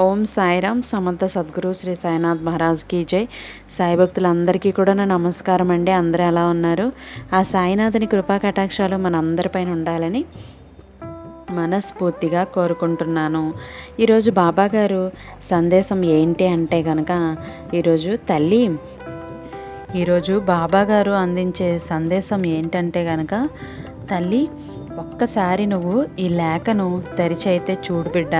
ఓం సాయిరామ్ సమర్థ సద్గురు శ్రీ సాయినాథ్ మహారాజ్కి జై. సాయి భక్తులందరికీ కూడా నా నమస్కారం అండి. అందరూ ఎలా ఉన్నారు? ఆ సాయినాథుని కృపా కటాక్షాలు మన అందరిపైన ఉండాలని మనస్ఫూర్తిగా కోరుకుంటున్నాను. ఈరోజు బాబా గారు సందేశం ఏంటి అంటే కనుక ఈరోజు తల్లి ఈరోజు బాబా గారు అందించే సందేశం ఏంటంటే కనుక తల్లి ఒక్కసారి నువ్వు ఈ లేఖను తెరిచైతే చూడు బిడ్డ.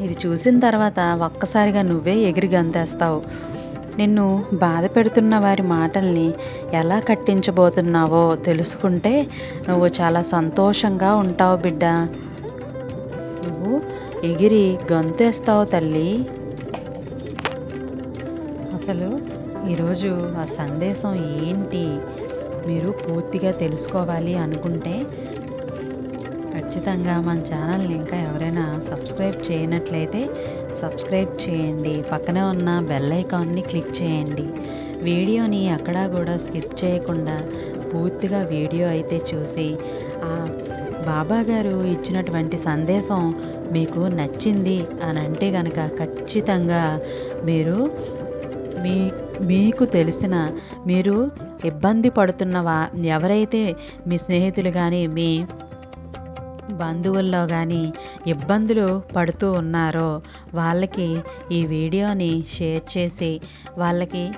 ఇది చూసిన తర్వాత ఒక్కసారిగా నువ్వే ఎగిరి గంతేస్తావు. నిన్ను బాధ పెడుతున్న వారి మాటల్ని ఎలా కట్టించబోతున్నావో తెలుసుకుంటే నువ్వు చాలా సంతోషంగా ఉంటావు బిడ్డ. నువ్వు ఎగిరి గంతేస్తావు తల్లి. అసలు ఈరోజు ఆ సందేశం ఏంటి? మీరు పూర్తిగా తెలుసుకోవాలి అనుకుంటే ఖచ్చితంగా మన ఛానల్ని ఇంకా ఎవరైనా సబ్స్క్రైబ్ చేయనట్లయితే సబ్స్క్రైబ్ చేయండి. పక్కనే ఉన్న బెల్ ఐకాన్ని క్లిక్ చేయండి. వీడియోని అక్కడా కూడా స్కిప్ చేయకుండా పూర్తిగా వీడియో అయితే చూసి ఆ బాబా గారు ఇచ్చినటువంటి సందేశం మీకు నచ్చింది అని అంటే కనుక ఖచ్చితంగా మీరు మీ మీకు తెలిసిన మీరు ఇబ్బంది పడుతున్న వా ఎవరైతే మీ స్నేహితులు కానీ మీ బంధువుల్లో కానీ ఇబ్బందులు పడుతూ ఉన్నారో వాళ్ళకి ఈ వీడియోని షేర్ చేసి వాళ్ళకి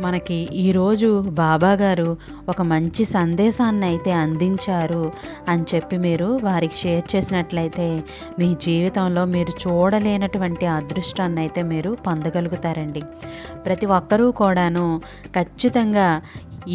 మనకి ఈరోజు బాబా గారు ఒక మంచి సందేశాన్ని అయితే అందించారు అని చెప్పి మీరు వారికి షేర్ చేసినట్లయితే మీ జీవితంలో మీరు చూడలేనటువంటి అదృష్టాన్ని అయితే మీరు పొందగలుగుతారండి. ప్రతి ఒక్కరూ కూడాను ఖచ్చితంగా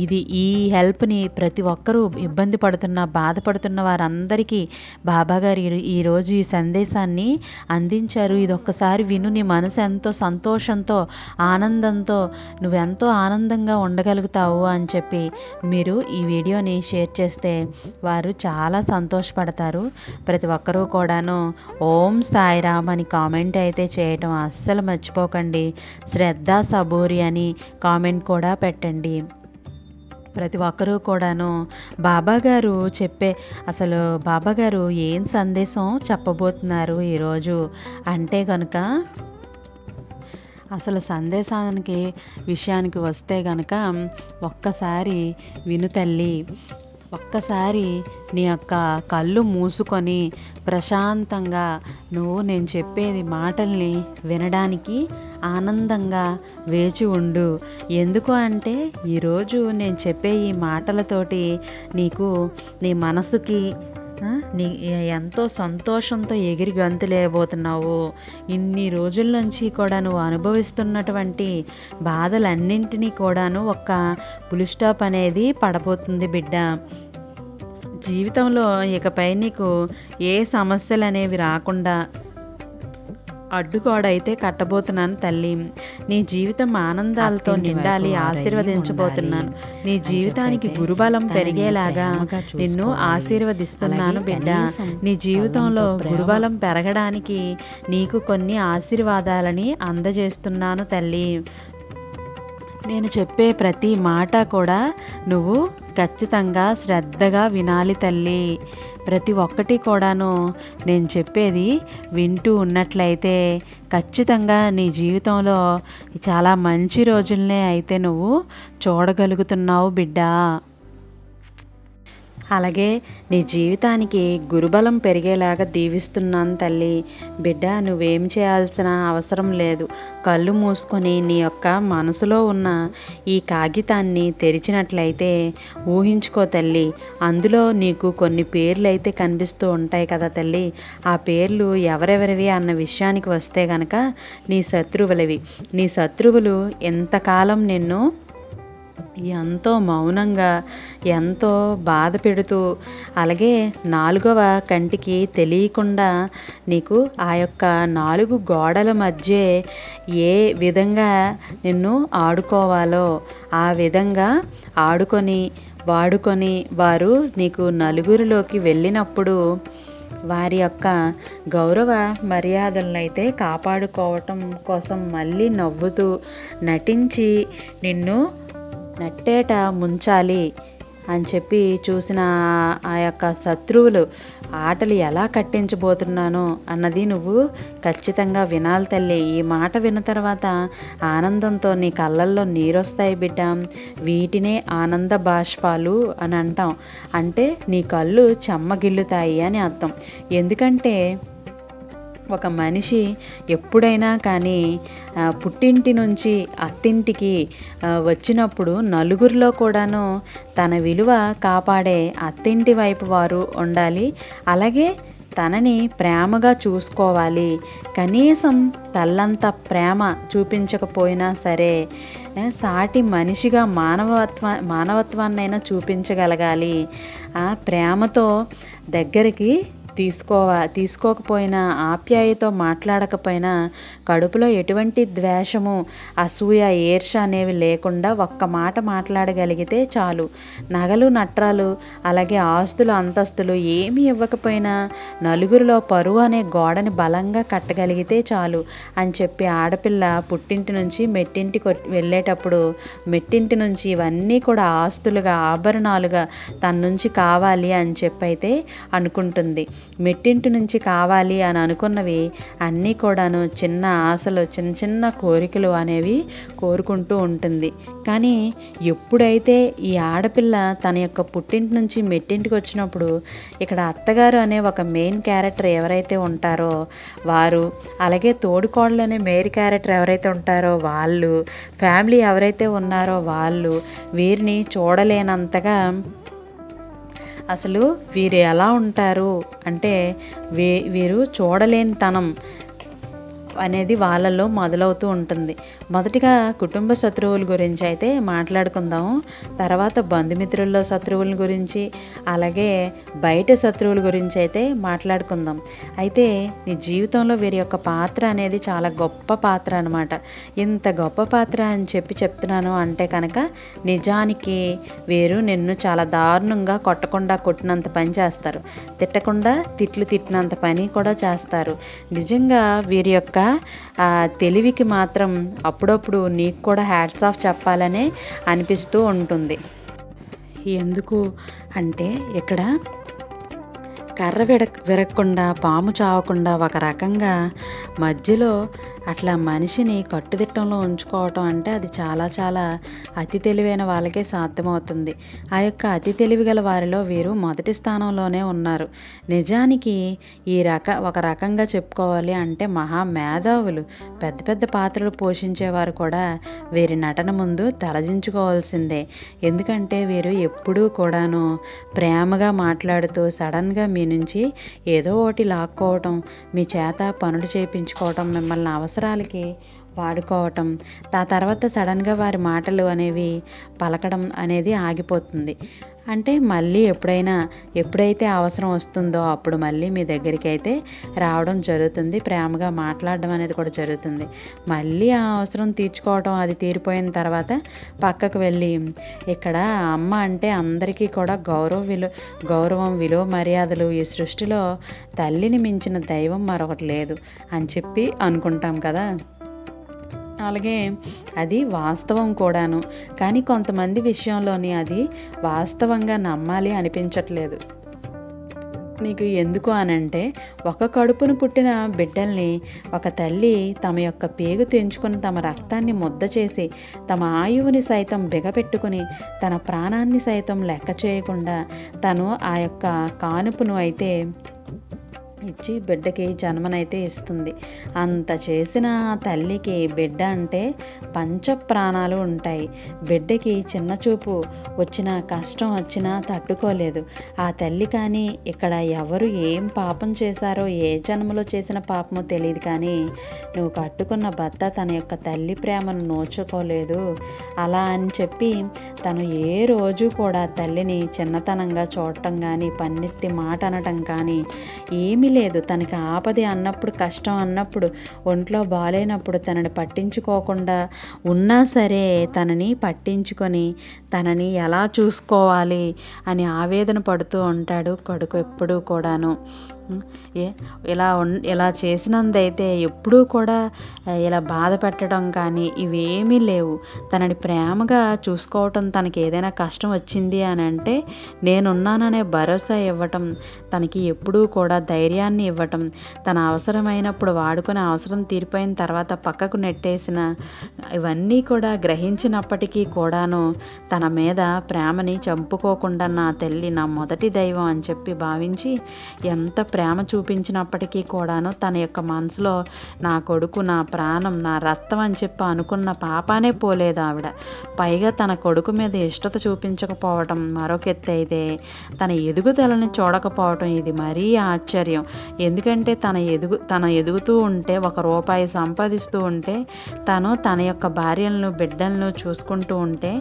ఇది ఈ హెల్ప్ని ప్రతి ఒక్కరూ ఇబ్బంది పడుతున్న బాధపడుతున్న వారందరికీ బాబాగారు ఈరోజు ఈ సందేశాన్ని అందించారు. ఇది ఒక్కసారి విను నీ మనసు ఎంతో సంతోషంతో ఆనందంతో నువ్వెంతో ఆనందంగా ఉండగలుగుతావు అని చెప్పి మీరు ఈ వీడియోని షేర్ చేస్తే వారు చాలా సంతోషపడతారు. ప్రతి ఒక్కరూ కూడాను ఓం సాయిరామ్ అని కామెంట్ అయితే చేయటం అస్సలు మర్చిపోకండి. శ్రద్ధ సబూరి అని కామెంట్ కూడా పెట్టండి. ప్రతి ఒక్కరూ కూడాను బాబాగారు చెప్పే అసలు బాబాగారు ఏం సందేశం చెప్పబోతున్నారు ఈరోజు? అంటే కనుక అసలు సందేశానికి విషయానికి వస్తే గనక ఒక్కసారి విను తల్లి. ఒక్కసారి నీ యొక్క కళ్ళు మూసుకొని ప్రశాంతంగా నువ్వు నేను చెప్పేది మాటల్ని వినడానికి ఆనందంగా వేచి ఉండు. ఎందుకు అంటే ఈరోజు నేను చెప్పే ఈ మాటలతోటి నీకు నీ మనసుకి నీ ఎంతో సంతోషంతో ఎగిరి గంతులేయబోతున్నావు. ఇన్ని రోజుల నుంచి కూడా నువ్వు అనుభవిస్తున్నటువంటి బాధలన్నింటినీ కూడాను ఒక పులి స్టాప్ అనేది పడబోతుంది బిడ్డ. జీవితంలో ఇకపై నీకు ఏ సమస్యలు అనేవి రాకుండా అడ్డుకోడైతే కట్టబోతున్నాను తల్లి. నీ జీవితం ఆనందాలతో నిండాలి ఆశీర్వదించబోతున్నాను. నీ జీవితానికి గురుబలం పెరిగేలాగా నిన్ను ఆశీర్వదిస్తున్నాను బిడ్డ. నీ జీవితంలో గురుబలం పెరగడానికి నీకు కొన్ని ఆశీర్వాదాలని అందజేస్తున్నాను తల్లి. నేను చెప్పే ప్రతి మాట కూడా నువ్వు ఖచ్చితంగా శ్రద్ధగా వినాలి తల్లి. ప్రతి ఒక్కటి కూడాను నేను చెప్పేది వింటూ ఉన్నట్లయితే ఖచ్చితంగా నీ జీవితంలో చాలా మంచి రోజులనే అయితే నువ్వు చూడగలుగుతున్నావు బిడ్డ. అలాగే నీ జీవితానికి గురుబలం పెరిగేలాగా దీవిస్తున్నాను తల్లి. బిడ్డ నువ్వేం చేయాల్సిన అవసరం లేదు. కళ్ళు మూసుకొని నీ యొక్క మనసులో ఉన్న ఈ కాగితాన్ని తెరిచినట్లయితే ఊహించుకో తల్లి. అందులో నీకు కొన్ని పేర్లు అయితే కనిపిస్తూ ఉంటాయి కదా తల్లి. ఆ పేర్లు ఎవరెవరివి అన్న విషయానికి వస్తే గనక నీ శత్రువులవి. నీ శత్రువులు ఎంతకాలం నిన్ను ఎంతో మౌనంగా ఎంతో బాధ పెడుతూ అలాగే నాలుగవ కంటికి తెలియకుండా నీకు ఆ యొక్క నాలుగు గోడల మధ్య ఏ విధంగా నిన్ను ఆడుకోవాలో ఆ విధంగా ఆడుకొని వాడుకొని వారు నీకు నలుగురిలోకి వెళ్ళినప్పుడు వారి యొక్క గౌరవ మర్యాదలనైతే కాపాడుకోవటం కోసం మళ్ళీ నవ్వుతూ నటించి నిన్ను నట్టేట ముంచాలి అని చెప్పి చూసిన ఆ- యొక్క శత్రువులు ఆటలు ఎలా కట్టించబోతున్నానో అన్నది నువ్వు ఖచ్చితంగా వినాలి తల్లి. ఈ మాట విన్న తర్వాత ఆనందంతో నీ కళ్ళల్లో నీరొస్తాయి బిడ్డ. వీటినే ఆనంద బాష్పాలు అని అంటాం. అంటే నీ కళ్ళు చెమ్మగిల్లుతాయి అని అర్థం. ఎందుకంటే ఒక మనిషి ఎప్పుడైనా కానీ పుట్టింటి నుంచి అత్తింటికి వచ్చినప్పుడు నలుగురిలో కూడాను తన విలువ కాపాడే అత్తింటి వైపు వారు ఉండాలి. అలాగే తనని ప్రేమగా చూసుకోవాలి. కనీసం తల్లంత ప్రేమ చూపించకపోయినా సరే సాటి మనిషిగా మానవత్వ మానవత్వాన్నైనా చూపించగలగాలి. ఆ ప్రేమతో దగ్గరికి తీసుకోవా తీసుకోకపోయినా ఆప్యాయతో మాట్లాడకపోయినా కడుపులో ఎటువంటి ద్వేషము అసూయ ఈర్ష అనేవి లేకుండా ఒక్క మాట మాట్లాడగలిగితే చాలు. నగలు నట్రాలు అలాగే ఆస్తులు అంతస్తులు ఏమీ ఇవ్వకపోయినా నలుగురిలో పరువు అనే గోడని బలంగా కట్టగలిగితే చాలు అని చెప్పి ఆడపిల్ల పుట్టింటి నుంచి మెట్టింటికి వెళ్ళేటప్పుడు మెట్టింటి నుంచి ఇవన్నీ కూడా ఆస్తులుగా ఆభరణాలుగా తన నుంచి కావాలి అని చెప్పి అయితే అనుకుంటుంది. మెట్టింటి నుంచి కావాలి అని అనుకున్నవి అన్నీ కూడాను చిన్న ఆశలు చిన్న చిన్న కోరికలు అనేవి కోరుకుంటూ ఉంటుంది. కానీ ఎప్పుడైతే ఈ ఆడపిల్ల తన యొక్క పుట్టింటి నుంచి మెట్టింటికి వచ్చినప్పుడు ఇక్కడ అత్తగారు అనే ఒక మెయిన్ క్యారెక్టర్ ఎవరైతే ఉంటారో వారు అలాగే తోడుకోళ్ళు అనే మెయిన్ క్యారెక్టర్ ఎవరైతే ఉంటారో వాళ్ళు ఫ్యామిలీ ఎవరైతే ఉన్నారో వాళ్ళు వీరిని చూడలేనంతగా అసలు వీరు ఎలా ఉంటారు? అంటే వీ వీరు చూడలేని తనం అనేది వాళ్ళల్లో మొదలవుతూ ఉంటుంది. మొదటిగా కుటుంబ శత్రువుల గురించి అయితే మాట్లాడుకుందాం. తర్వాత బంధుమిత్రుల్లో శత్రువుల గురించి అలాగే బయట శత్రువుల గురించి అయితే మాట్లాడుకుందాం. అయితే నీ జీవితంలో వీరి యొక్క పాత్ర అనేది చాలా గొప్ప పాత్ర అనమాట ఇంత గొప్ప పాత్ర అని చెప్పి చెప్తున్నాను అంటే కనుక నిజానికి వీరు నిన్ను చాలా దారుణంగా కొట్టకుండా కొట్టినంత పని చేస్తారు. తిట్టకుండా తిట్లు తిట్టినంత పని కూడా చేస్తారు. నిజంగా వీరి యొక్క తెలివికి మాత్రం అప్పుడప్పుడు నీకు కూడా హ్యాట్స్ ఆఫ్ చెప్పాలనే అనిపిస్తూ ఉంటుంది. ఎందుకు అంటే ఇక్కడ కర్ర విడ విరగకుండా పాము చావకుండా ఒక రకంగా మధ్యలో అట్లా మనిషిని కట్టుదిట్టంలో ఉంచుకోవటం అంటే అది చాలా చాలా అతి తెలివైన వాళ్ళకే సాధ్యమవుతుంది. ఆ యొక్క అతి తెలివి గల వారిలో వీరు మొదటి స్థానంలోనే ఉన్నారు. నిజానికి ఈ రక ఒక రకంగా చెప్పుకోవాలి అంటే మహా మేధావులు పెద్ద పెద్ద పాత్రలు పోషించేవారు కూడా వీరి నటన ముందు తలదించుకోవాల్సిందే. ఎందుకంటే వీరు ఎప్పుడూ కూడాను ప్రేమగా మాట్లాడుతూ సడన్గా మీ నుంచి ఏదో ఒకటి లాక్కోవటం మీ చేత పనులు చేయించుకోవటం మిమ్మల్ని అవసరం అవసరాలకి వాడుకోవటం ఆ తర్వాత సడన్గా వారి మాటలు అనేవి పలకడం అనేది ఆగిపోతుంది. అంటే మళ్ళీ ఎప్పుడైనా ఎప్పుడైతే అవసరం వస్తుందో అప్పుడు మళ్ళీ మీ దగ్గరికి అయితే రావడం జరుగుతుంది. ప్రేమగా మాట్లాడడం అనేది కూడా జరుగుతుంది. మళ్ళీ ఆ అవసరం తీర్చుకోవడం అది తీరిపోయిన తర్వాత పక్కకు వెళ్ళి ఇక్కడ అమ్మ అంటే అందరికీ కూడా గౌరవ విలువ గౌరవం విలువ మర్యాదలు ఈ సృష్టిలో తల్లిని మించిన దైవం మరొకటి లేదు అని చెప్పి అనుకుంటాం కదా. అలాగే అది వాస్తవం కూడాను. కానీ కొంతమంది విషయంలోని అది వాస్తవంగా నమ్మాలి అనిపించట్లేదు. నీకు ఎందుకు అనంటే ఒక కడుపును పుట్టిన బిడ్డల్ని ఒక తల్లి తమ యొక్క పేగు తెంచుకుని తమ రక్తాన్ని ముద్ద చేసి తమ ఆయువుని సైతం బిగపెట్టుకుని తన ప్రాణాన్ని సైతం లెక్క చేయకుండా తను ఆ యొక్క కానుపును అయితే ఇచ్చి బిడ్డకి జన్మనైతే ఇస్తుంది. అంత చేసిన తల్లికి బిడ్డ అంటే పంచ ప్రాణాలు ఉంటాయి. బిడ్డకి చిన్న చూపు వచ్చిన కష్టం వచ్చినా తట్టుకోలేదు. ఆ తల్లి కానీ ఇక్కడ ఎవరు ఏం పాపం చేశారో ఏ జన్మలో చేసిన పాపమో తెలియదు కానీ నువ్వు కట్టుకున్న భర్త తన యొక్క తల్లి ప్రేమను నోచుకోలేదు. అలా అని చెప్పి తను ఏ రోజు కూడా తల్లిని చిన్నతనంగా చూడటం కానీ పన్నెత్తి మాట అనటం కానీ ఏమి లేదు. తనకి ఆపది అన్నప్పుడు కష్టం అన్నప్పుడు ఒంట్లో బాగాలేనప్పుడు తనని పట్టించుకోకుండా ఉన్నా సరే తనని పట్టించుకొని తనని ఎలా చూసుకోవాలి అని ఆవేదన పడుతూ ఉంటాడు కొడుకు ఎప్పుడూ కూడాను. ఏ ఇలా ఉన్ ఇలా చేసినందైతే ఎప్పుడూ కూడా ఇలా బాధ పెట్టడం కానీ ఇవేమీ లేవు. తనని ప్రేమగా చూసుకోవటం తనకి ఏదైనా కష్టం వచ్చింది అని అంటే నేనున్నాననే భరోసా ఇవ్వటం తనకి ఎప్పుడూ కూడా ధైర్యాన్ని ఇవ్వటం తన అవసరమైనప్పుడు వాడుకునే అవసరం తీరిపోయిన తర్వాత పక్కకు నెట్టేసిన ఇవన్నీ కూడా గ్రహించినప్పటికీ కూడాను తన మీద ప్రేమని చంపుకోకుండా నా తల్లి నా మొదటి దైవం అని చెప్పి భావించి ఎంత ప్రేమ ప్రేమ చూపించినప్పటికీ కూడాను తన యొక్క మనసులో నా కొడుకు నా ప్రాణం నా రక్తం అని చెప్పి అనుకున్న పాపానే పోలేదు ఆవిడ. పైగా తన కొడుకు మీద ఇష్టత చూపించకపోవటం మరొక అయితే తన ఎదుగుదలని చూడకపోవటం ఇది మరీ ఆశ్చర్యం. ఎందుకంటే తన ఎదుగు తన ఎదుగుతూ ఉంటే ఒక రూపాయి సంపాదిస్తూ ఉంటే తను తన యొక్క భార్యలను బిడ్డలను చూసుకుంటూ ఉంటే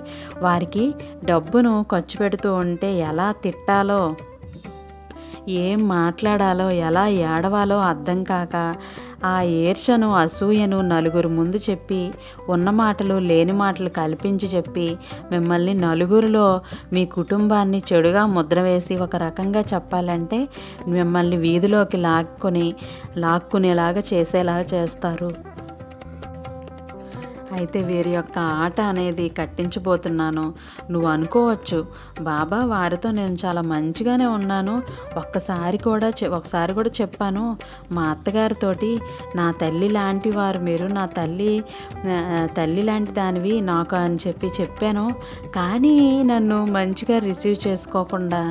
వారికి డబ్బును ఖర్చు పెడుతూ ఉంటే ఎలా తిట్టాలో ఏం మాట్లాడాలో ఎలా ఏడవాలో అర్థం కాక ఆ ఈర్షను అసూయను నలుగురు ముందు చెప్పి ఉన్న మాటలు లేని మాటలు కల్పించి చెప్పి మిమ్మల్ని నలుగురిలో మీ కుటుంబాన్ని చెడుగా ముద్ర వేసి ఒక రకంగా చెప్పాలంటే మిమ్మల్ని వీధిలోకి లాక్కొని లాక్కునేలాగా చేసేలాగా చేస్తారు. అయితే వీరి యొక్క ఆట అనేది కట్టించబోతున్నాను. నువ్వు అనుకోవచ్చు బాబా వారితో నేను చాలా మంచిగానే ఉన్నాను. ఒక్కసారి కూడా ఒకసారి కూడా చెప్పాను మా అత్తగారితోటి నా తల్లి లాంటి వారు మీరు నా తల్లి తల్లి లాంటి దానివి నాకు అని చెప్పి చెప్పాను. కానీ నన్ను మంచిగా రిసీవ్ చేసుకోకుండా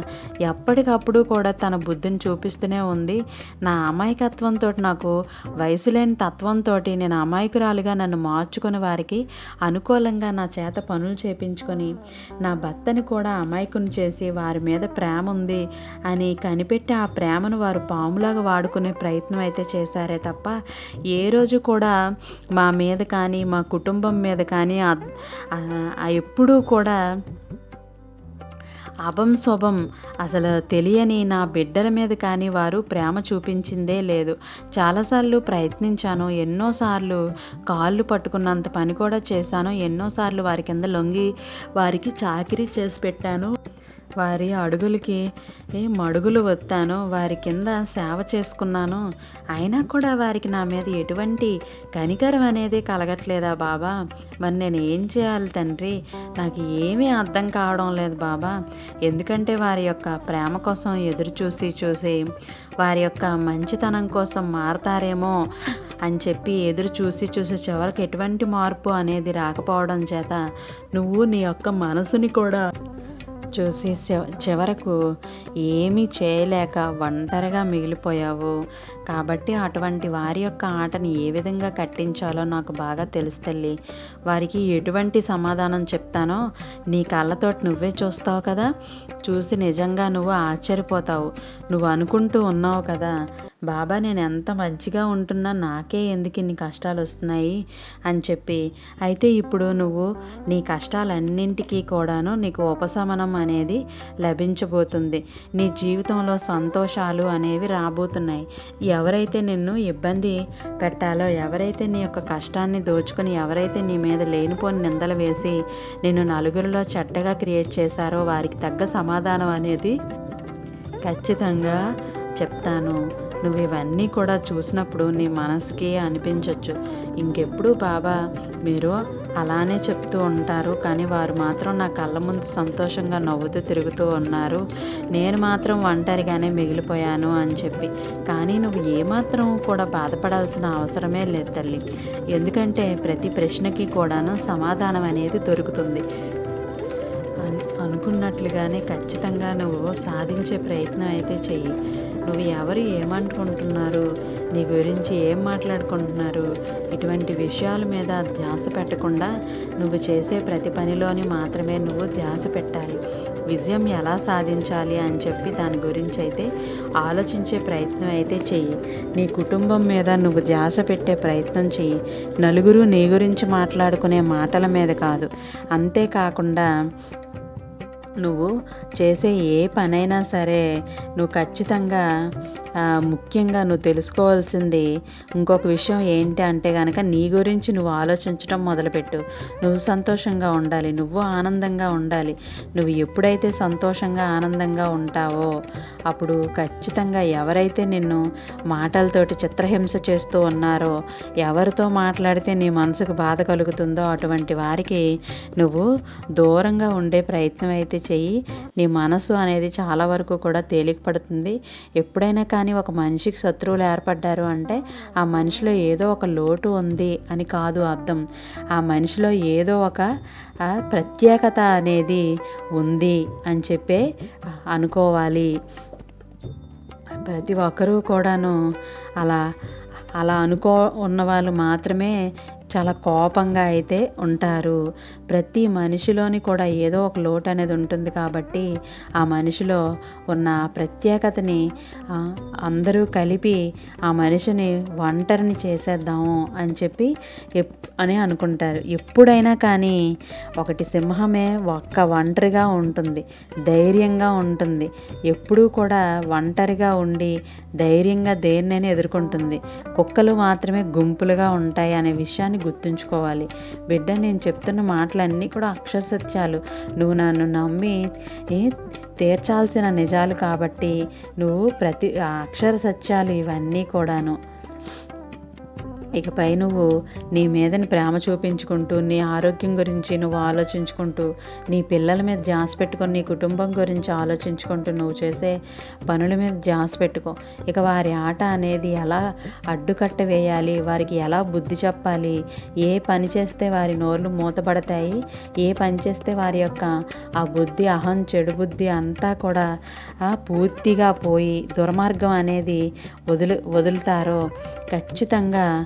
ఎప్పటికప్పుడు కూడా తన బుద్ధిని చూపిస్తూనే ఉంది. నా అమాయకత్వంతో నాకు వయసు లేని తత్వంతో నేను అమాయకురాలుగా నన్ను మార్చుకొని వారికి అనుకూలంగా నా చేత పనులు చేపించుకొని నా భర్తని కూడా అమాయకుని చేసి వారి మీద ప్రేమ ఉంది అని కనిపెట్టి ఆ ప్రేమను వారు పాములాగా వాడుకునే ప్రయత్నం అయితే చేశారే తప్ప ఏ రోజు కూడా మా మీద కానీ మా కుటుంబం మీద కానీ ఎప్పుడూ కూడా అభం శుభం అసలు తెలియని నా బిడ్డల మీద కానీ వారు ప్రేమ చూపించిందే లేదు. చాలాసార్లు ప్రయత్నించాను ఎన్నోసార్లు కాళ్ళు పట్టుకున్నంత పని కూడా చేశాను ఎన్నోసార్లు వారి కింద లొంగి వారికి చాకిరీ చేసి పెట్టాను. వారి అడుగులకి ఏ మడుగులు వత్తానో వారి కింద సేవ చేసుకున్నాను అయినా కూడా వారికి నా మీద ఎటువంటి కనికరం అనేది కలగట్లేదా బాబా? మరి నేను ఏం చేయాలి తండ్రి? నాకు ఏమీ అర్థం కావడం లేదు బాబా. ఎందుకంటే వారి యొక్క ప్రేమ కోసం ఎదురు చూసి చూసి వారి యొక్క మంచితనం కోసం మారతారేమో అని చెప్పి ఎదురు చూసి చూసి చివరికి ఎటువంటి మార్పు అనేది రాకపోవడం చేత నువ్వు నీ యొక్క మనసుని కూడా చూసి చివరకు ఏమీ చేయలేక ఒంటరిగా మిగిలిపోయావు. కాబట్టి అటువంటి వారి యొక్క ఆటని ఏ విధంగా కట్టించాలో నాకు బాగా తెలుసు తల్లి. వారికి ఎటువంటి సమాధానం చెప్తానో నీ కళ్ళతోటి నువ్వే చూస్తావు కదా. చూసి నిజంగా నువ్వు ఆశ్చర్యపోతావు. నువ్వు అనుకుంటూ ఉన్నావు కదా. బాబా నేను ఎంత మంచిగా ఉంటున్నా నాకే ఎందుకు ఇన్ని కష్టాలు వస్తున్నాయి అని చెప్పి అయితే ఇప్పుడు నువ్వు నీ కష్టాలన్నింటికీ కూడాను నీకు ఉపశమనం అనేది లభించబోతుంది. నీ జీవితంలో సంతోషాలు అనేవి రాబోతున్నాయి. ఎవరైతే నిన్ను ఇబ్బంది పెట్టాలో ఎవరైతే నీ యొక్క కష్టాన్ని దోచుకొని ఎవరైతే నీ మీద లేనిపోని నిందలు వేసి నిన్ను నలుగురిలో చెడ్డగా క్రియేట్ చేశారో వారికి తగ్గ సమాధానం అనేది ఖచ్చితంగా చెప్తాను. నువ్వు ఇవన్నీ కూడా చూసినప్పుడు నీ మనసుకి అనిపించవచ్చు ఇంకెప్పుడు బాబా మీరు అలానే చెప్తూ ఉంటారు కానీ వారు మాత్రం నా కళ్ళ ముందు సంతోషంగా నవ్వుతూ తిరుగుతూ ఉన్నారు. నేను మాత్రం ఒంటరిగానే మిగిలిపోయాను అని చెప్పి. కానీ నువ్వు ఏమాత్రం కూడా బాధపడాల్సిన అవసరమే లేదు తల్లి. ఎందుకంటే ప్రతి ప్రశ్నకి కూడాను సమాధానం అనేది దొరుకుతుంది. అనుకున్నట్లుగానే ఖచ్చితంగా నువ్వు సాధించే ప్రయత్నం అయితే చెయ్యి. నువ్వు ఎవరు ఏమనుకుంటున్నారు నీ గురించి ఏం మాట్లాడుకుంటున్నారు? ఇటువంటి విషయాల మీద ధ్యాస పెట్టకుండా నువ్వు చేసే ప్రతి పనిలోని మాత్రమే నువ్వు ధ్యాస పెట్టాలి. విజయం ఎలా సాధించాలి అని చెప్పి దాని గురించి అయితే ఆలోచించే ప్రయత్నం అయితే చెయ్యి. నీ కుటుంబం మీద నువ్వు ధ్యాస పెట్టే ప్రయత్నం చెయ్యి. నలుగురు నీ గురించి మాట్లాడుకునే మాటల మీద కాదు. అంతేకాకుండా నువ్వు చేసే ఏ పనైనా సరే నువ్వు ఖచ్చితంగా ముఖ్యంగా నువ్వు తెలుసుకోవాల్సింది ఇంకొక విషయం ఏంటి అంటే కనుక నీ గురించి నువ్వు ఆలోచించడం మొదలుపెట్టు. నువ్వు సంతోషంగా ఉండాలి నువ్వు ఆనందంగా ఉండాలి. నువ్వు ఎప్పుడైతే సంతోషంగా ఆనందంగా ఉంటావో అప్పుడు ఖచ్చితంగా ఎవరైతే నిన్ను మాటలతోటి చిత్రహింస చేస్తూ ఉన్నారో ఎవరితో మాట్లాడితే నీ మనసుకు బాధ కలుగుతుందో అటువంటి వారికి నువ్వు దూరంగా ఉండే ప్రయత్నం అయితే చెయ్యి. నీ మనసు అనేది చాలా వరకు కూడా తేలికపడుతుంది. ఎప్పుడైనా కానీ ఒక మనిషికి శత్రువులు ఏర్పడ్డారు అంటే ఆ మనిషిలో ఏదో ఒక లోటు ఉంది అని కాదు అర్థం. ఆ మనిషిలో ఏదో ఒక ప్రత్యేకత అనేది ఉంది అని చెప్పే అనుకోవాలి. ప్రతి ఒక్కరూ కూడాను అలా అలా అనుకో ఉన్న వాళ్ళు మాత్రమే చాలా కోపంగా అయితే ఉంటారు. ప్రతి మనిషిలోని కూడా ఏదో ఒక లోటు అనేది ఉంటుంది కాబట్టి ఆ మనిషిలో ఉన్న ఆ ప్రత్యేకతని అందరూ కలిపి ఆ మనిషిని ఒంటరిని చేసేద్దాము అని చెప్పి ఎప్ అని అనుకుంటారు. ఎప్పుడైనా కానీ ఒకటి సింహమే ఒక్క ఒంటరిగా ఉంటుంది ధైర్యంగా ఉంటుంది. ఎప్పుడూ కూడా ఒంటరిగా ఉండి ధైర్యంగా దేన్నైనా ఎదుర్కొంటుంది. కుక్కలు మాత్రమే గుంపులుగా ఉంటాయి అనే విషయాన్ని గుర్తుంచుకోవాలి. బిడ్డ నేను చెప్తున్న మాటలన్నీ కూడా అక్షర సత్యాలు నువ్వు నన్ను నమ్మి తీర్చాల్సిన నిజాలు కాబట్టి నువ్వు ప్రతి అక్షర సత్యాలు ఇవన్నీ కూడాను. ఇకపై నువ్వు నీ మీదని ప్రేమ చూపించుకుంటూ నీ ఆరోగ్యం గురించి నువ్వు ఆలోచించుకుంటూ నీ పిల్లల మీద జాస్ పెట్టుకొని నీ కుటుంబం గురించి ఆలోచించుకుంటూ నువ్వు చేసే పనుల మీద ధ్యాస పెట్టుకో. ఇక వారి ఆట అనేది ఎలా అడ్డుకట్ట వేయాలి వారికి ఎలా బుద్ధి చెప్పాలి ఏ పని చేస్తే వారి నోర్లు మూతపడతాయి ఏ పని చేస్తే వారి యొక్క ఆ బుద్ధి అహం చెడు బుద్ధి అంతా కూడా పూర్తిగా పోయి దుర్మార్గం అనేది వదులు వదులుతారో ఖచ్చితంగా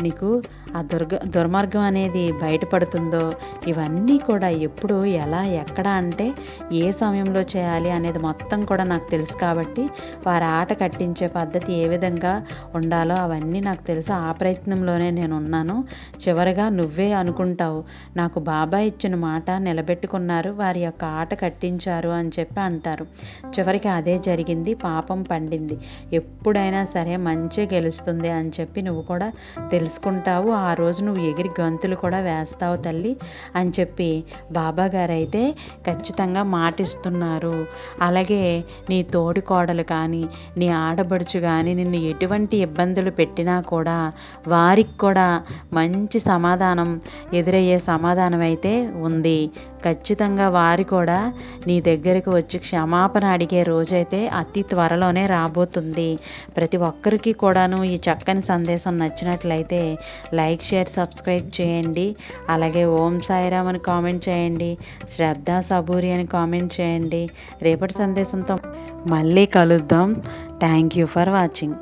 నీకు ఆ దుర్గ దుర్మార్గం అనేది బయటపడుతుందో ఇవన్నీ కూడా ఎప్పుడు ఎలా ఎక్కడ అంటే ఏ సమయంలో చేయాలి అనేది మొత్తం కూడా నాకు తెలుసు కాబట్టి వారి ఆట కట్టించే పద్ధతి ఏ విధంగా ఉండాలో అవన్నీ నాకు తెలుసు. ఆ ప్రయత్నంలోనే నేను ఉన్నాను. చివరిగా నువ్వే అనుకుంటావు నాకు బాబాయ్ ఇచ్చిన మాట నిలబెట్టుకున్నారు వారి యొక్క ఆట కట్టించారు అని చెప్పి అంటారు. చివరికి అదే జరిగింది పాపం పండింది. ఎప్పుడైనా సరే మంచి గెలుస్తుంది అని చెప్పి నువ్వు కూడా తెలుసుకుంటావు ఆ రోజు నువ్వు ఎగిరి గంతులు కూడా వేస్తావు తల్లి అని చెప్పి బాబా అయితే ఖచ్చితంగా మాటిస్తున్నారు. అలాగే నీ తోడి కోడలు కానీ నీ ఆడబడుచు కానీ నిన్ను ఎటువంటి ఇబ్బందులు పెట్టినా కూడా వారికి కూడా మంచి సమాధానం ఎదురయ్యే సమాధానం అయితే ఉంది. ఖచ్చితంగా వారు కూడా నీ దగ్గరకు వచ్చి క్షమాపణ అడిగే రోజైతే అతి త్వరలోనే రాబోతుంది. ప్రతి ఒక్కరికి కూడాను ఈ చక్కని సందేశం నచ్చినట్లయితే లైక్ షేర్ సబ్స్క్రైబ్ చేయండి. అలాగే ఓం సాయిరామ్ అని కామెంట్ చేయండి. శ్రద్ధ సబూరి అని కామెంట్ చేయండి. రేపటి సందేశంతో మళ్ళీ కలుద్దాం. Thank you for watching.